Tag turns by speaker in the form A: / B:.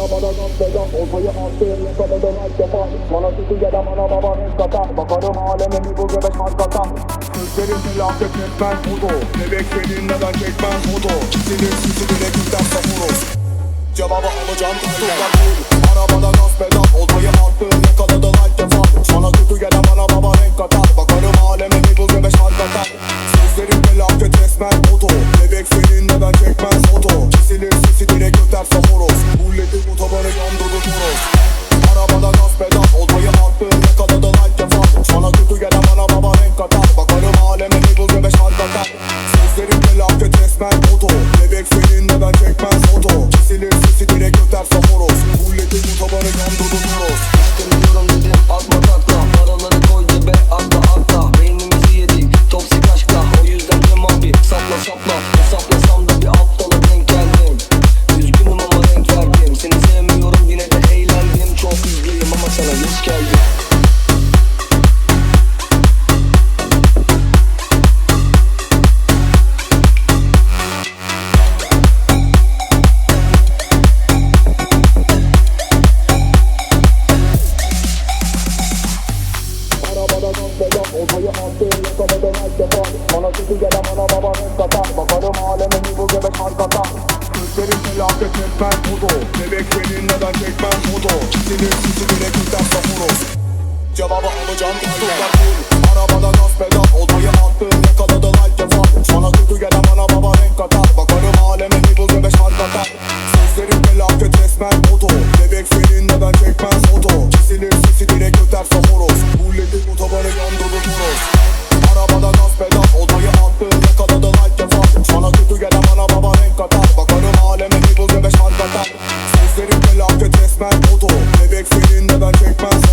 A: Arabada gaz pedal Oltayı attığım yakaladım her defa Bana kötü gelen ana baba renk katar Bakarım aleme bir bu göbeş markatan Sözlerin felaket etmez modu Bebek senin neden çekmez modu Senin sisi direkt üstten savurur Cevabı alacağım değil Arabada gaz pedal Oltayı attığım yakaladı like defa Sana kötü gelen bana baba renk katar Bakarım aleme bir bu göbeş markatan Sözlerin felaket resmen modu Bebek senin neden çekmez modu Kesilir sesi direkt öterse horoz Otobanı yandırdı toros Arabada gaz pedal Oltayı attığım yakaladı like defa Sana kötü gelen bana baba renk katar Bakarım aleme bu göbeş markatan Sözlerin felaket resmen modu Bebek senin neden çekmez modu Kesilir sesi direkt öterse horoz Bulletin otobanı yandırdı toros gaz pedal Oltayı attığım yakaladım her defa Bana kötü gelen ana baba renk katar Bakarım aleme bir bu göbek markatan Sözlerin felaket etmez modu Bebek senin neden çekmez modu Senin sisi Cevabı alacağım tutuklar değil Arabada gaz pedal Oltayı attığım yakaladı like Sana kötü gelen ana baba renk katar Bakarım aleme bir bu göbek markatan Sözlerin felaket resmen modu Bebek senin neden çekmez modu Kesilir sesi direkt öterse horoz. Bulletin otobanı yandırdı toros Arabada gaz pedal Oltayı attığım yakaladı like defa Sana kötü gelen ana baba renk katar Bakarım aleme bir bu göbek markatan Sözlerin felaket resmen modu Bebek senin neden çekmez